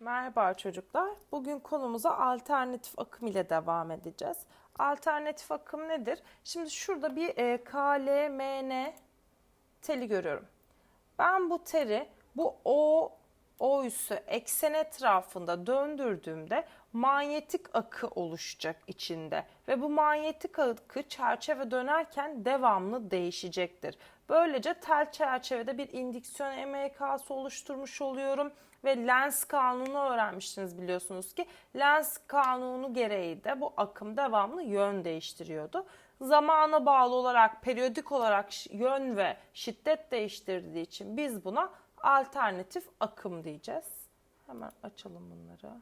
Merhaba çocuklar. Bugün konumuza alternatif akım ile devam edeceğiz. Alternatif akım nedir? Şimdi şurada bir e, KLMN teli görüyorum. Ben bu teri bu O O üssü eksen etrafında döndürdüğümde manyetik akı oluşacak içinde ve bu manyetik akı çerçeve dönerken devamlı değişecektir. Böylece tel çerçevede bir indüksiyon EMK'sı oluşturmuş oluyorum ve lens kanunu öğrenmiştiniz biliyorsunuz ki lens kanunu gereği de bu akım devamlı yön değiştiriyordu. Zamana bağlı olarak periyodik olarak yön ve şiddet değiştirdiği için biz buna alternatif akım diyeceğiz. Hemen açalım bunları.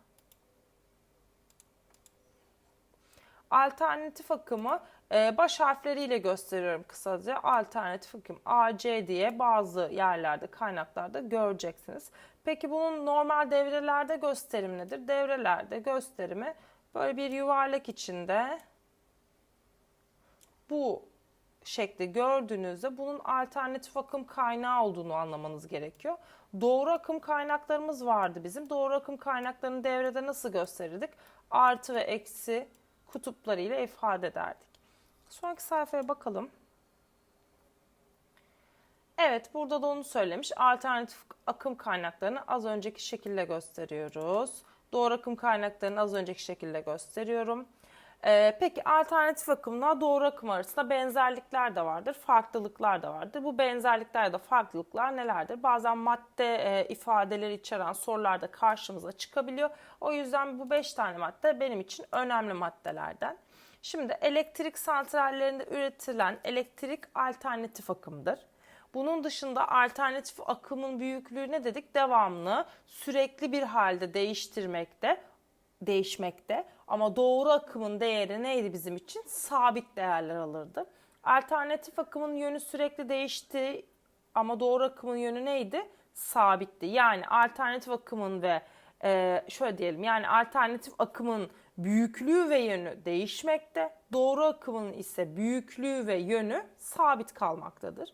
Alternatif akımı e, baş harfleriyle gösteriyorum kısaca. Alternatif akım AC diye bazı yerlerde, kaynaklarda göreceksiniz. Peki bunun normal devrelerde gösterim nedir? Devrelerde gösterimi böyle bir yuvarlak içinde bu şekli gördüğünüzde bunun alternatif akım kaynağı olduğunu anlamanız gerekiyor. Doğru akım kaynaklarımız vardı bizim. Doğru akım kaynaklarını devrede nasıl gösterirdik? Artı ve eksi kutuplarıyla ifade ederdik. Sonraki sayfaya bakalım. Evet, burada da onu söylemiş. Alternatif akım kaynaklarını az önceki şekilde gösteriyoruz. Doğru akım kaynaklarını az önceki şekilde gösteriyorum. Ee, peki alternatif akımla doğru akım arasında benzerlikler de vardır, farklılıklar da vardır. Bu benzerlikler ya farklılıklar nelerdir? Bazen madde e, ifadeleri içeren sorularda karşımıza çıkabiliyor. O yüzden bu 5 tane madde benim için önemli maddelerden. Şimdi elektrik santrallerinde üretilen elektrik alternatif akımdır. Bunun dışında alternatif akımın büyüklüğü ne dedik? Devamlı, sürekli bir halde değiştirmekte, değişmekte. Ama doğru akımın değeri neydi bizim için? Sabit değerler alırdı. Alternatif akımın yönü sürekli değişti ama doğru akımın yönü neydi? Sabitti. Yani alternatif akımın ve e, şöyle diyelim yani alternatif akımın büyüklüğü ve yönü değişmekte. Doğru akımın ise büyüklüğü ve yönü sabit kalmaktadır.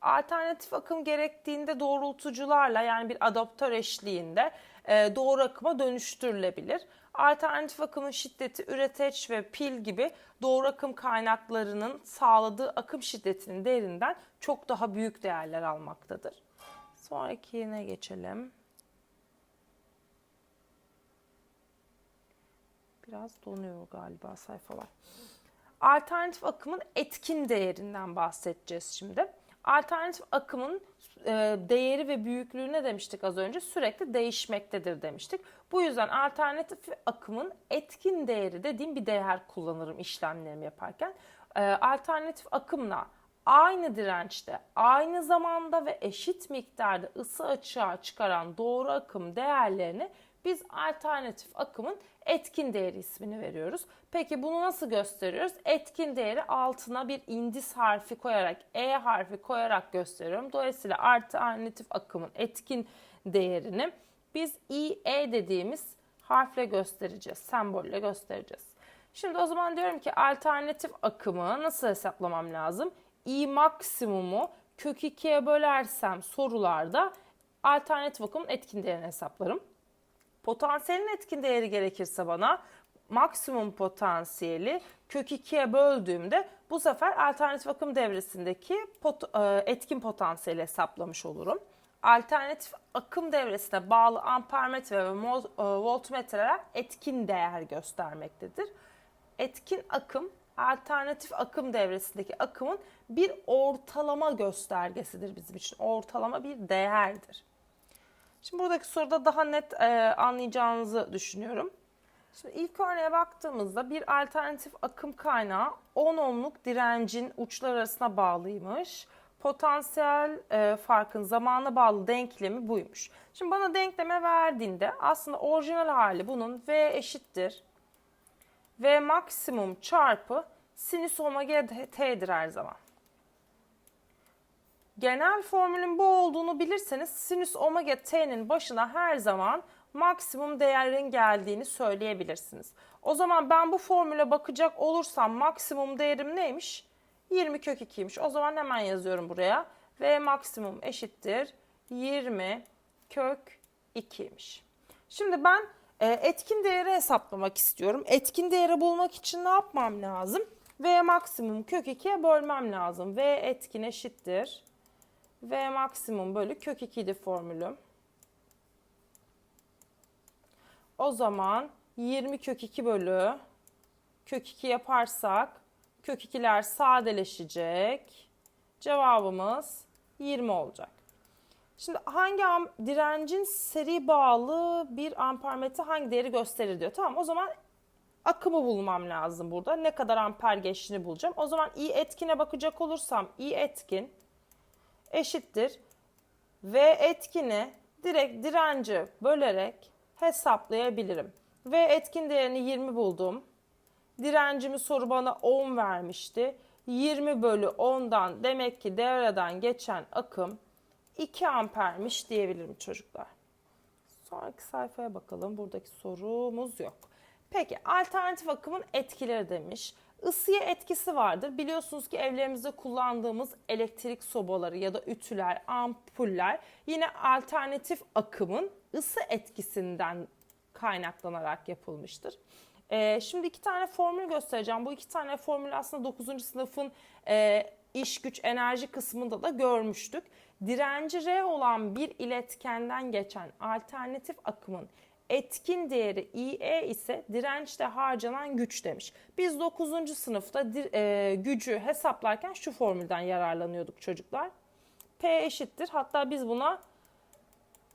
Alternatif akım gerektiğinde doğrultucularla yani bir adaptör eşliğinde e, doğru akıma dönüştürülebilir. Alternatif akımın şiddeti üreteç ve pil gibi doğru akım kaynaklarının sağladığı akım şiddetinin değerinden çok daha büyük değerler almaktadır. Sonrakine geçelim. Biraz donuyor galiba sayfalar. Alternatif akımın etkin değerinden bahsedeceğiz şimdi. Alternatif akımın e, değeri ve büyüklüğü ne demiştik az önce? Sürekli değişmektedir demiştik. Bu yüzden alternatif akımın etkin değeri dediğim bir değer kullanırım işlemlerimi yaparken. E, alternatif akımla aynı dirençte, aynı zamanda ve eşit miktarda ısı açığa çıkaran doğru akım değerlerini biz alternatif akımın etkin değeri ismini veriyoruz. Peki bunu nasıl gösteriyoruz? Etkin değeri altına bir indis harfi koyarak, E harfi koyarak gösteriyorum. Dolayısıyla alternatif akımın etkin değerini biz IE dediğimiz harfle göstereceğiz, sembolle göstereceğiz. Şimdi o zaman diyorum ki alternatif akımı nasıl hesaplamam lazım? I maksimumu kök 2'ye bölersem sorularda alternatif akımın etkin değerini hesaplarım. Potansiyelin etkin değeri gerekirse bana maksimum potansiyeli kök 2'ye böldüğümde bu sefer alternatif akım devresindeki pot, e, etkin potansiyeli hesaplamış olurum. Alternatif akım devresine bağlı ampermetre ve e, voltmetreler etkin değer göstermektedir. Etkin akım alternatif akım devresindeki akımın bir ortalama göstergesidir bizim için. Ortalama bir değerdir. Şimdi buradaki soruda daha net e, anlayacağınızı düşünüyorum. Şimdi ilk örneğe baktığımızda bir alternatif akım kaynağı 10 ohmluk direncin uçlar arasına bağlıymış. Potansiyel e, farkın zamana bağlı denklemi buymuş. Şimdi bana denkleme verdiğinde aslında orijinal hali bunun V eşittir. V maksimum çarpı sinüs omega t'dir her zaman genel formülün bu olduğunu bilirseniz sinüs omega t'nin başına her zaman maksimum değerin geldiğini söyleyebilirsiniz. O zaman ben bu formüle bakacak olursam maksimum değerim neymiş? 20 kök 2'ymiş. O zaman hemen yazıyorum buraya. V maksimum eşittir 20 kök 2'ymiş. Şimdi ben e, etkin değeri hesaplamak istiyorum. Etkin değeri bulmak için ne yapmam lazım? V maksimum kök 2'ye bölmem lazım. V etkin eşittir. V maksimum bölü kök 2 idi formülüm. O zaman 20 kök 2 bölü kök 2 yaparsak kök 2'ler sadeleşecek. Cevabımız 20 olacak. Şimdi hangi direncin seri bağlı bir ampermetre hangi değeri gösterir diyor. Tamam o zaman akımı bulmam lazım burada. Ne kadar amper geçtiğini bulacağım. O zaman I etkine bakacak olursam I etkin eşittir. V etkini direkt direnci bölerek hesaplayabilirim. V etkin değerini 20 buldum. Direncimi soru bana 10 vermişti. 20 bölü 10'dan demek ki devreden geçen akım 2 ampermiş diyebilirim çocuklar. Sonraki sayfaya bakalım. Buradaki sorumuz yok. Peki alternatif akımın etkileri demiş. Isıya etkisi vardır. Biliyorsunuz ki evlerimizde kullandığımız elektrik sobaları ya da ütüler, ampuller yine alternatif akımın ısı etkisinden kaynaklanarak yapılmıştır. Ee, şimdi iki tane formül göstereceğim. Bu iki tane formül aslında 9. sınıfın e, iş güç enerji kısmında da görmüştük. Direnci R olan bir iletkenden geçen alternatif akımın etkin değeri IE ise dirençte harcanan güç demiş. Biz 9. sınıfta e, gücü hesaplarken şu formülden yararlanıyorduk çocuklar. P eşittir. Hatta biz buna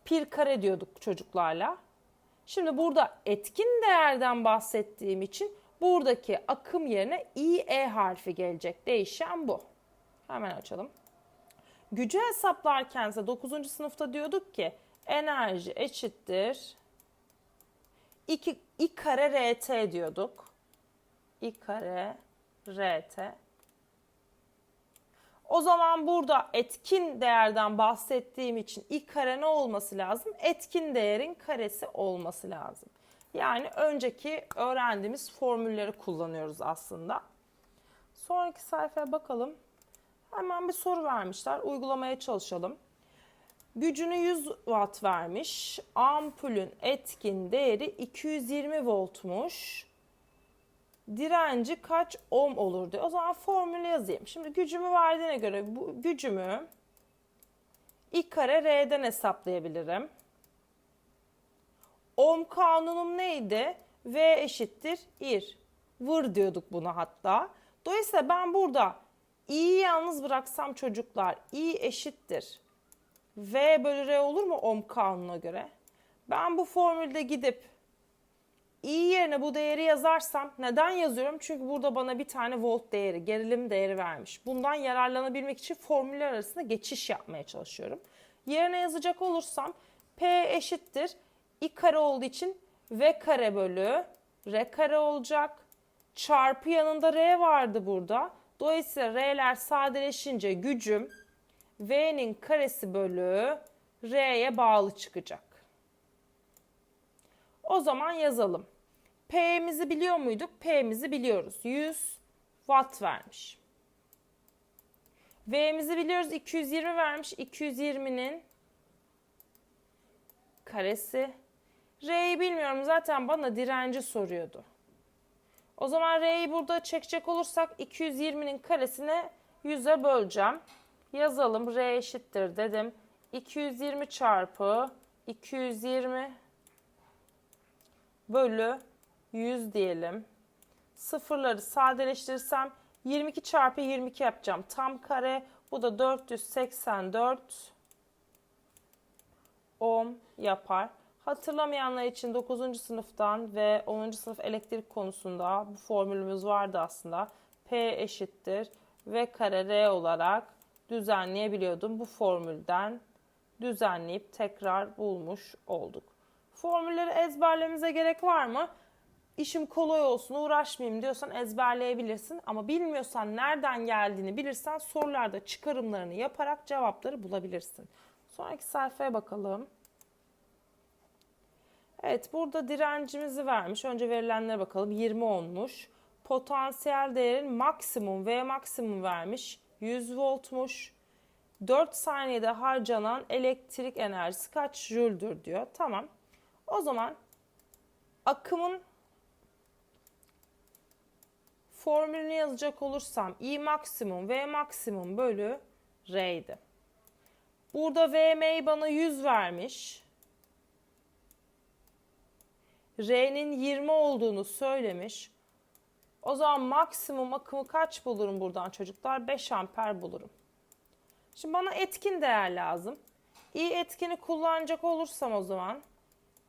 pir kare diyorduk çocuklarla. Şimdi burada etkin değerden bahsettiğim için buradaki akım yerine IE harfi gelecek. Değişen bu. Hemen açalım. Gücü hesaplarken ise 9. sınıfta diyorduk ki enerji eşittir 2 I kare RT diyorduk. I kare RT. O zaman burada etkin değerden bahsettiğim için I kare ne olması lazım? Etkin değerin karesi olması lazım. Yani önceki öğrendiğimiz formülleri kullanıyoruz aslında. Sonraki sayfaya bakalım. Hemen bir soru vermişler. Uygulamaya çalışalım. Gücünü 100 watt vermiş. Ampulün etkin değeri 220 voltmuş. Direnci kaç ohm olur diyor. O zaman formülü yazayım. Şimdi gücümü verdiğine göre bu gücümü I kare R'den hesaplayabilirim. Ohm kanunum neydi? V eşittir ir. Vır diyorduk buna hatta. Dolayısıyla ben burada i'yi yalnız bıraksam çocuklar i eşittir. V bölü R olur mu ohm kanununa göre? Ben bu formülde gidip i yerine bu değeri yazarsam neden yazıyorum? Çünkü burada bana bir tane volt değeri, gerilim değeri vermiş. Bundan yararlanabilmek için formüller arasında geçiş yapmaya çalışıyorum. Yerine yazacak olursam P eşittir. i kare olduğu için V kare bölü R kare olacak. Çarpı yanında R vardı burada. Dolayısıyla R'ler sadeleşince gücüm V'nin karesi bölü R'ye bağlı çıkacak. O zaman yazalım. P'mizi biliyor muyduk? P'mizi biliyoruz. 100 watt vermiş. V'mizi biliyoruz. 220 vermiş. 220'nin karesi. R'yi bilmiyorum. Zaten bana direnci soruyordu. O zaman R'yi burada çekecek olursak 220'nin karesine 100'e böleceğim. Yazalım. R eşittir dedim. 220 çarpı 220 bölü 100 diyelim. Sıfırları sadeleştirirsem 22 çarpı 22 yapacağım. Tam kare. Bu da 484 ohm yapar. Hatırlamayanlar için 9. sınıftan ve 10. sınıf elektrik konusunda bu formülümüz vardı aslında. P eşittir V kare R olarak düzenleyebiliyordum. Bu formülden düzenleyip tekrar bulmuş olduk. Formülleri ezberlememize gerek var mı? İşim kolay olsun uğraşmayayım diyorsan ezberleyebilirsin. Ama bilmiyorsan nereden geldiğini bilirsen sorularda çıkarımlarını yaparak cevapları bulabilirsin. Sonraki sayfaya bakalım. Evet burada direncimizi vermiş. Önce verilenlere bakalım. 20 olmuş. Potansiyel değerin maksimum V maksimum vermiş. 100 voltmuş. 4 saniyede harcanan elektrik enerjisi kaç jüldür diyor. Tamam. O zaman akımın formülünü yazacak olursam I maksimum V maksimum bölü R'ydi. Burada VM'yi bana 100 vermiş. R'nin 20 olduğunu söylemiş. O zaman maksimum akımı kaç bulurum buradan çocuklar? 5 amper bulurum. Şimdi bana etkin değer lazım. I etkini kullanacak olursam o zaman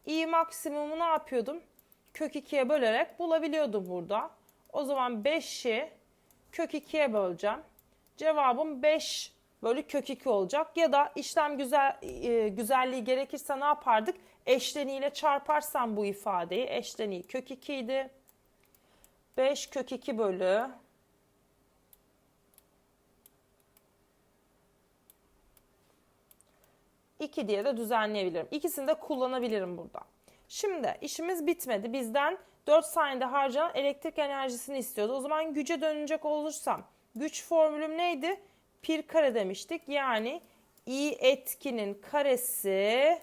I maksimumu ne yapıyordum? Kök 2'ye bölerek bulabiliyordum burada. O zaman 5'i kök 2'ye böleceğim. Cevabım 5 bölü kök 2 olacak. Ya da işlem güzel e, güzelliği gerekirse ne yapardık? Eşleniğiyle çarparsam bu ifadeyi. Eşleniği kök 2 idi. 5 kök 2 bölü 2 diye de düzenleyebilirim. İkisini de kullanabilirim burada. Şimdi işimiz bitmedi. Bizden 4 saniyede harcanan elektrik enerjisini istiyordu. O zaman güce dönecek olursam güç formülüm neydi? Pir kare demiştik. Yani I etkinin karesi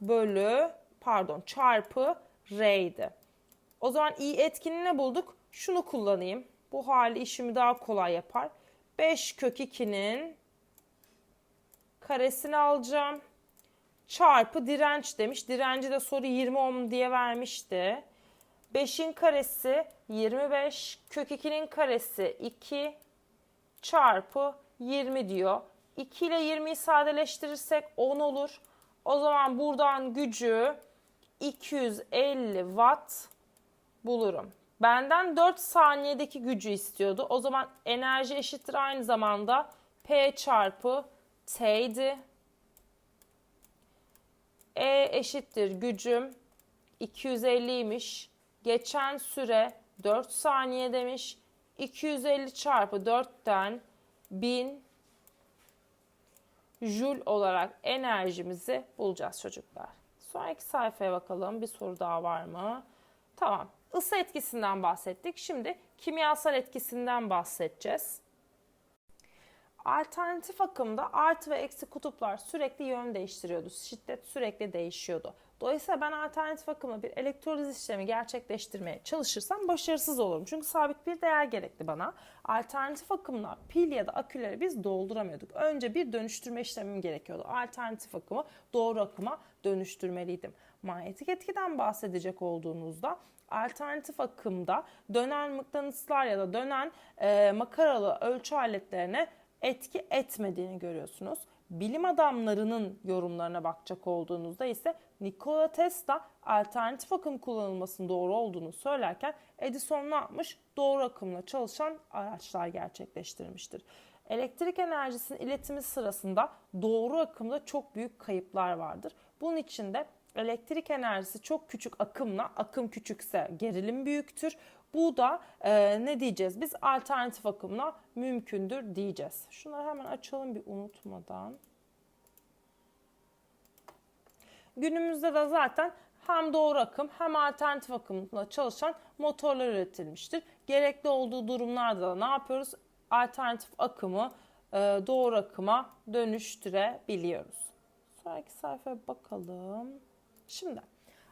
bölü pardon çarpı R'ydi. O zaman I etkini ne bulduk? Şunu kullanayım. Bu hali işimi daha kolay yapar. 5 kök 2'nin karesini alacağım. Çarpı direnç demiş. Direnci de soru 20 ohm diye vermişti. 5'in karesi 25. Kök 2'nin karesi 2 çarpı 20 diyor. 2 ile 20'yi sadeleştirirsek 10 olur. O zaman buradan gücü 250 watt bulurum. Benden 4 saniyedeki gücü istiyordu. O zaman enerji eşittir aynı zamanda P çarpı T'ydi. E eşittir gücüm 250'ymiş. Geçen süre 4 saniye demiş. 250 çarpı 4'ten 1000 jül olarak enerjimizi bulacağız çocuklar. Sonraki sayfaya bakalım. Bir soru daha var mı? Tamam. Isı etkisinden bahsettik. Şimdi kimyasal etkisinden bahsedeceğiz. Alternatif akımda artı ve eksi kutuplar sürekli yön değiştiriyordu. Şiddet sürekli değişiyordu. Dolayısıyla ben alternatif akımla bir elektroliz işlemi gerçekleştirmeye çalışırsam başarısız olurum. Çünkü sabit bir değer gerekli bana. Alternatif akımla pil ya da aküleri biz dolduramıyorduk. Önce bir dönüştürme işlemim gerekiyordu. Alternatif akımı doğru akıma dönüştürmeliydim. Manyetik etkiden bahsedecek olduğunuzda alternatif akımda dönen mıknatıslar ya da dönen e, makaralı ölçü aletlerine etki etmediğini görüyorsunuz. Bilim adamlarının yorumlarına bakacak olduğunuzda ise Nikola Tesla alternatif akım kullanılmasının doğru olduğunu söylerken Edison ne yapmış? Doğru akımla çalışan araçlar gerçekleştirmiştir. Elektrik enerjisinin iletimi sırasında doğru akımda çok büyük kayıplar vardır. Bunun için de elektrik enerjisi çok küçük akımla, akım küçükse gerilim büyüktür. Bu da e, ne diyeceğiz? Biz alternatif akımla mümkündür diyeceğiz. Şunları hemen açalım bir unutmadan. Günümüzde de zaten hem doğru akım hem alternatif akımla çalışan motorlar üretilmiştir. Gerekli olduğu durumlarda da ne yapıyoruz? Alternatif akımı e, doğru akıma dönüştürebiliyoruz. Sonraki sayfaya bakalım. Şimdi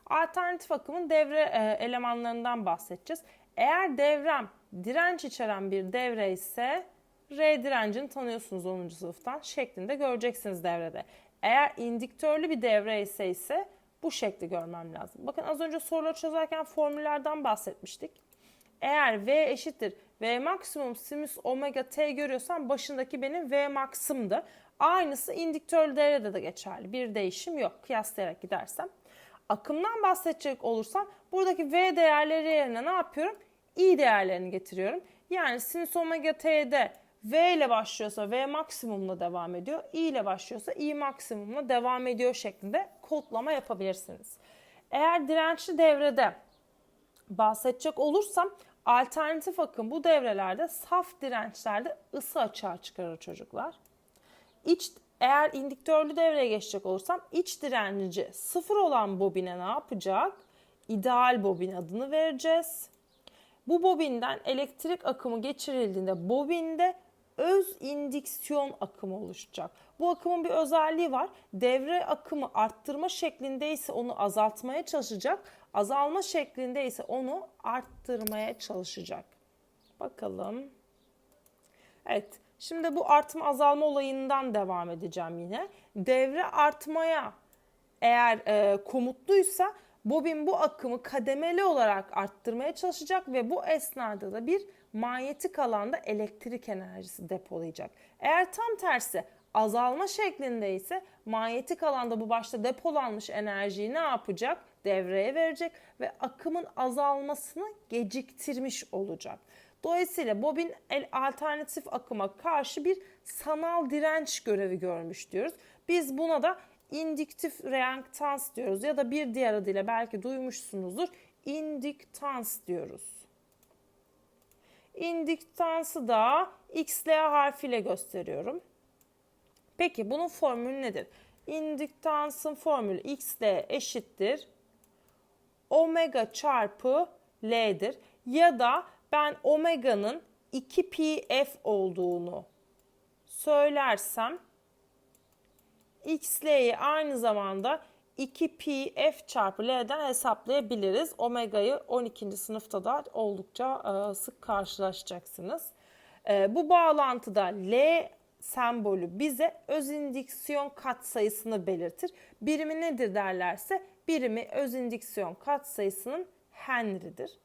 alternatif akımın devre e, elemanlarından bahsedeceğiz. Eğer devrem direnç içeren bir devre ise R direncini tanıyorsunuz 10. sınıftan şeklinde göreceksiniz devrede. Eğer indüktörlü bir devre ise ise bu şekli görmem lazım. Bakın az önce soruları çözerken formüllerden bahsetmiştik. Eğer V eşittir V maksimum sinüs omega t görüyorsam başındaki benim V maksimdi. Aynısı indüktörlü devrede de geçerli. Bir değişim yok kıyaslayarak gidersem. Akımdan bahsedecek olursam buradaki V değerleri yerine ne yapıyorum? I değerlerini getiriyorum. Yani sinüs omega t'de V ile başlıyorsa V maksimumla devam ediyor. I ile başlıyorsa I maksimumla devam ediyor şeklinde kodlama yapabilirsiniz. Eğer dirençli devrede bahsedecek olursam alternatif akım bu devrelerde saf dirençlerde ısı açığa çıkarır çocuklar. İç eğer indüktörlü devreye geçecek olursam iç direnci sıfır olan bobine ne yapacak? İdeal bobin adını vereceğiz. Bu bobinden elektrik akımı geçirildiğinde bobinde öz indüksiyon akımı oluşacak. Bu akımın bir özelliği var. Devre akımı arttırma şeklindeyse onu azaltmaya çalışacak. Azalma şeklinde ise onu arttırmaya çalışacak. Bakalım. Evet. Şimdi bu artma azalma olayından devam edeceğim yine. Devre artmaya eğer e, komutluysa bobin bu akımı kademeli olarak arttırmaya çalışacak ve bu esnada da bir manyetik alanda elektrik enerjisi depolayacak. Eğer tam tersi azalma şeklinde ise manyetik alanda bu başta depolanmış enerjiyi ne yapacak? Devreye verecek ve akımın azalmasını geciktirmiş olacak. Dolayısıyla bobin alternatif akıma karşı bir sanal direnç görevi görmüş diyoruz. Biz buna da indüktif reaktans diyoruz ya da bir diğer adıyla belki duymuşsunuzdur indüktans diyoruz. İndüktansı da XLA harfiyle gösteriyorum. Peki bunun formülü nedir? İndüktansın formülü XL eşittir omega çarpı L'dir. Ya da ben omega'nın 2 pi f olduğunu söylersem xl'yi aynı zamanda 2 pi f çarpı l'den hesaplayabiliriz. Omega'yı 12. sınıfta da oldukça e, sık karşılaşacaksınız. E, bu bağlantıda L sembolü bize öz indüksiyon katsayısını belirtir. Birimi nedir derlerse birimi öz indüksiyon katsayısının Henry'dir.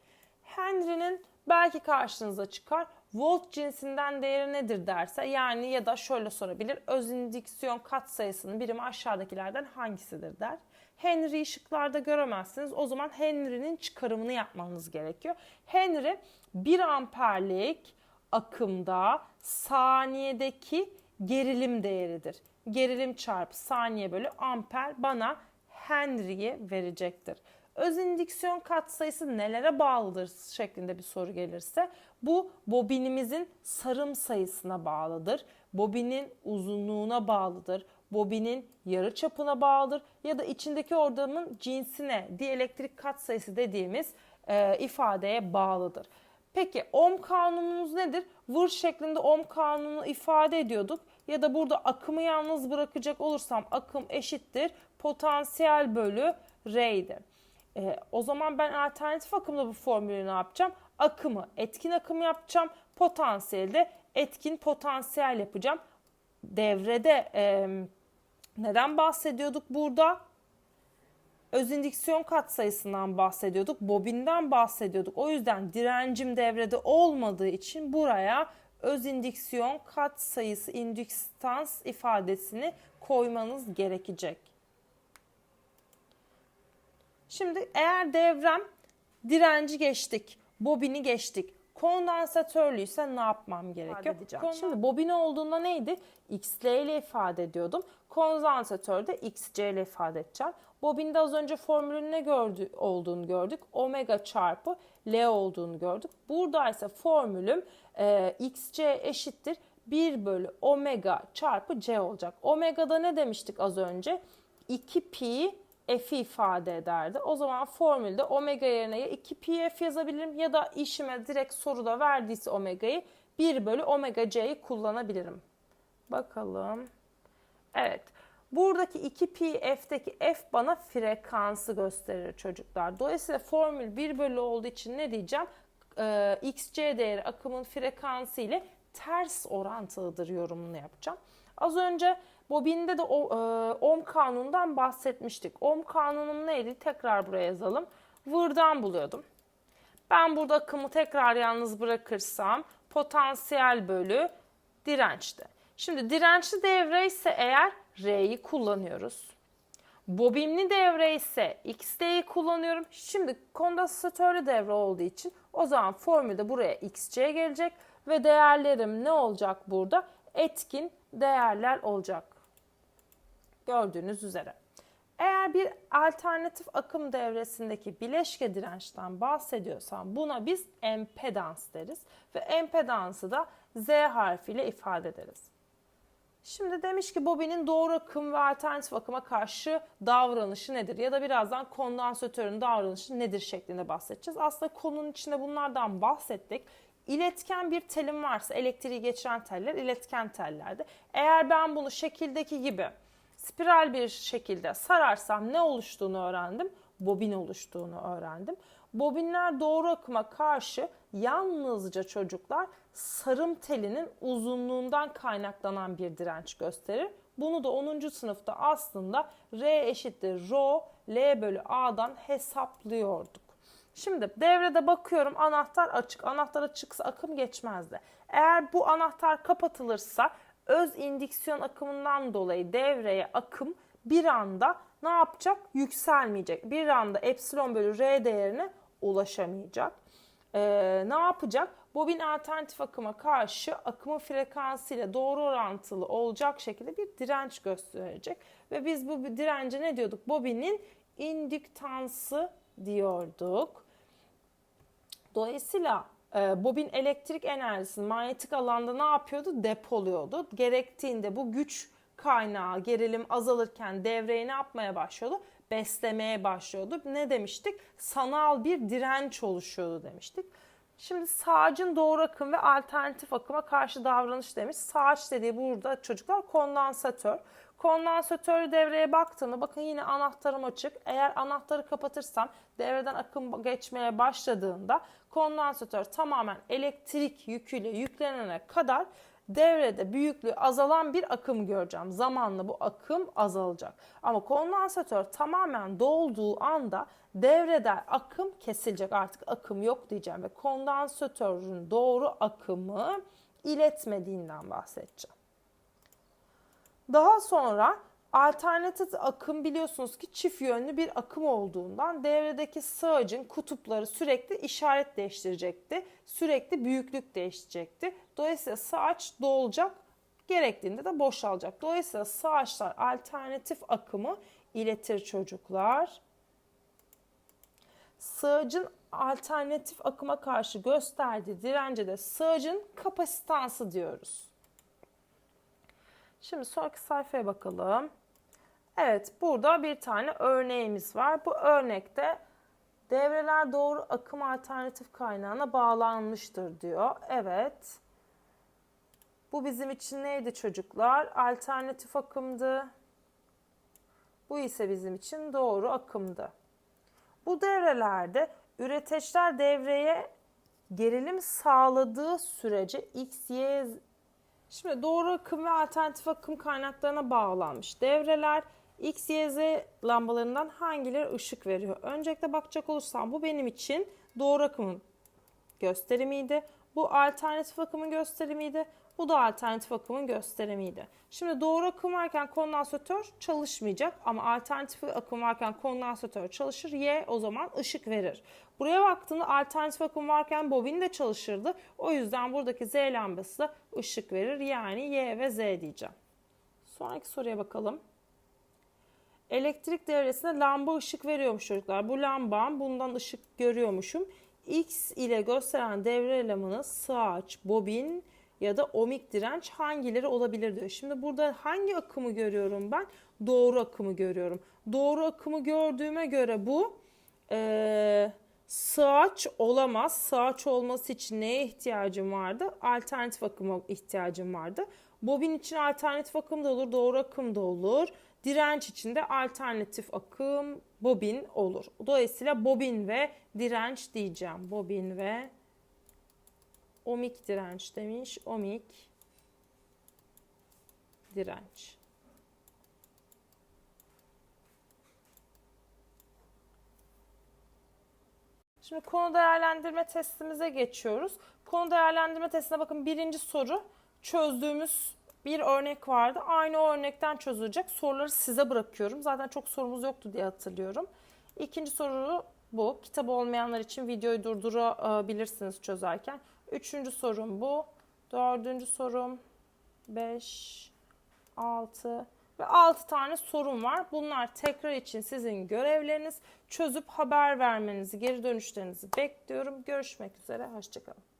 Henry'nin belki karşınıza çıkar. Volt cinsinden değeri nedir derse yani ya da şöyle sorabilir. Öz indüksiyon katsayısının birimi aşağıdakilerden hangisidir der. Henry'yi şıklarda göremezsiniz. O zaman Henry'nin çıkarımını yapmanız gerekiyor. Henry 1 amperlik akımda saniyedeki gerilim değeridir. Gerilim çarpı saniye bölü amper bana Henry'yi verecektir. Öz indüksiyon katsayısı nelere bağlıdır şeklinde bir soru gelirse bu bobinimizin sarım sayısına bağlıdır. Bobinin uzunluğuna bağlıdır. Bobinin yarı çapına bağlıdır ya da içindeki ortamın cinsine, dielektrik katsayısı dediğimiz e, ifadeye bağlıdır. Peki ohm kanunumuz nedir? Vur şeklinde ohm kanunu ifade ediyorduk. Ya da burada akımı yalnız bırakacak olursam akım eşittir potansiyel bölü R'dir. E, o zaman ben alternatif akımda bu formülü ne yapacağım? Akımı etkin akım yapacağım. Potansiyeli de etkin potansiyel yapacağım. Devrede e, neden bahsediyorduk burada? Öz indüksiyon katsayısından bahsediyorduk. Bobinden bahsediyorduk. O yüzden direncim devrede olmadığı için buraya öz indüksiyon katsayısı indüktans ifadesini koymanız gerekecek. Şimdi eğer devrem direnci geçtik, bobini geçtik, kondansatörlüyse ne yapmam gerekiyor? Kondan... Şimdi bobini olduğunda neydi? XL ile ifade ediyordum. Kondansatörde XC ile ifade edeceğim. Bobinde az önce formülün ne gördü, olduğunu gördük. Omega çarpı L olduğunu gördük. Burada ise formülüm e, XC eşittir 1 bölü omega çarpı C olacak. Omega'da ne demiştik az önce? 2 pi F'i ifade ederdi. O zaman formülde omega yerine ya 2 pi f yazabilirim ya da işime direkt soruda verdiyse omega'yı 1 bölü omega c'yi kullanabilirim. Bakalım. Evet. Buradaki 2 pi f'teki f bana frekansı gösterir çocuklar. Dolayısıyla formül 1 bölü olduğu için ne diyeceğim? Ee, xc değeri akımın frekansı ile ters orantılıdır yorumunu yapacağım. Az önce Bobinde de o, e, ohm kanunundan bahsetmiştik. Ohm kanunum neydi? Tekrar buraya yazalım. Vırdan buluyordum. Ben burada akımı tekrar yalnız bırakırsam potansiyel bölü dirençti. Şimdi dirençli devre ise eğer R'yi kullanıyoruz. Bobinli devre ise XD'yi kullanıyorum. Şimdi kondansatörlü devre olduğu için o zaman formülde buraya XC gelecek ve değerlerim ne olacak burada? Etkin değerler olacak gördüğünüz üzere. Eğer bir alternatif akım devresindeki bileşke dirençten bahsediyorsam buna biz empedans deriz ve empedansı da Z harfiyle ifade ederiz. Şimdi demiş ki bobinin doğru akım ve alternatif akıma karşı davranışı nedir? Ya da birazdan kondansatörün davranışı nedir şeklinde bahsedeceğiz. Aslında konunun içinde bunlardan bahsettik. iletken bir telim varsa elektriği geçiren teller iletken tellerde. Eğer ben bunu şekildeki gibi spiral bir şekilde sararsam ne oluştuğunu öğrendim. Bobin oluştuğunu öğrendim. Bobinler doğru akıma karşı yalnızca çocuklar sarım telinin uzunluğundan kaynaklanan bir direnç gösterir. Bunu da 10. sınıfta aslında R eşittir Rho L bölü A'dan hesaplıyorduk. Şimdi devrede bakıyorum anahtar açık. Anahtar açıksa akım geçmezdi. Eğer bu anahtar kapatılırsa öz indüksiyon akımından dolayı devreye akım bir anda ne yapacak? Yükselmeyecek. Bir anda epsilon bölü R değerine ulaşamayacak. Ee, ne yapacak? Bobin alternatif akıma karşı akımın frekansıyla doğru orantılı olacak şekilde bir direnç gösterecek. Ve biz bu dirence ne diyorduk? Bobinin indüktansı diyorduk. Dolayısıyla bobin elektrik enerjisini manyetik alanda ne yapıyordu? Depoluyordu. Gerektiğinde bu güç kaynağı gerilim azalırken devreye ne yapmaya başlıyordu? Beslemeye başlıyordu. Ne demiştik? Sanal bir direnç oluşuyordu demiştik. Şimdi sağcın doğru akım ve alternatif akıma karşı davranış demiş. Sağaç dediği burada çocuklar kondansatör. Kondansatör devreye baktığımda bakın yine anahtarım açık. Eğer anahtarı kapatırsam devreden akım geçmeye başladığında kondansatör tamamen elektrik yüküyle yüklenene kadar devrede büyüklüğü azalan bir akım göreceğim. Zamanla bu akım azalacak. Ama kondansatör tamamen dolduğu anda devrede akım kesilecek. Artık akım yok diyeceğim ve kondansatörün doğru akımı iletmediğinden bahsedeceğim. Daha sonra alternatif akım biliyorsunuz ki çift yönlü bir akım olduğundan devredeki sığacın kutupları sürekli işaret değiştirecekti. Sürekli büyüklük değiştirecekti. Dolayısıyla sağaç dolacak, gerektiğinde de boşalacak. Dolayısıyla sağaçlar alternatif akımı iletir çocuklar. Sığacın alternatif akıma karşı gösterdiği dirence de sığacın kapasitansı diyoruz. Şimdi sonraki sayfaya bakalım. Evet burada bir tane örneğimiz var. Bu örnekte devreler doğru akım alternatif kaynağına bağlanmıştır diyor. Evet. Bu bizim için neydi çocuklar? Alternatif akımdı. Bu ise bizim için doğru akımdı. Bu devrelerde üreteçler devreye gerilim sağladığı sürece X, Y, Şimdi doğru akım ve alternatif akım kaynaklarına bağlanmış devreler X, Y, Z lambalarından hangileri ışık veriyor? Öncelikle bakacak olursam bu benim için doğru akımın gösterimiydi. Bu alternatif akımın gösterimiydi. Bu da alternatif akımın gösterimiydi. Şimdi doğru akım varken kondansatör çalışmayacak ama alternatif akım varken kondansatör çalışır. Y o zaman ışık verir. Buraya baktığında alternatif akım varken bobin de çalışırdı. O yüzden buradaki Z lambası da ışık verir. Yani Y ve Z diyeceğim. Sonraki soruya bakalım. Elektrik devresine lamba ışık veriyormuş çocuklar. Bu lambam bundan ışık görüyormuşum. X ile gösteren devre elemanı sağaç, bobin ya da omik direnç hangileri olabilir diyor. Şimdi burada hangi akımı görüyorum ben? Doğru akımı görüyorum. Doğru akımı gördüğüme göre bu e, sığaç olamaz. Sığaç olması için neye ihtiyacım vardı? Alternatif akıma ihtiyacım vardı. Bobin için alternatif akım da olur, doğru akım da olur. Direnç için de alternatif akım bobin olur. Dolayısıyla bobin ve direnç diyeceğim. Bobin ve omik direnç demiş. Omik direnç. Şimdi konu değerlendirme testimize geçiyoruz. Konu değerlendirme testine bakın birinci soru çözdüğümüz bir örnek vardı. Aynı o örnekten çözülecek. Soruları size bırakıyorum. Zaten çok sorumuz yoktu diye hatırlıyorum. İkinci soru bu. Kitabı olmayanlar için videoyu durdurabilirsiniz çözerken. Üçüncü sorum bu. Dördüncü sorum 5, 6 ve 6 tane sorum var. Bunlar tekrar için sizin görevleriniz. Çözüp haber vermenizi, geri dönüşlerinizi bekliyorum. Görüşmek üzere. Hoşçakalın.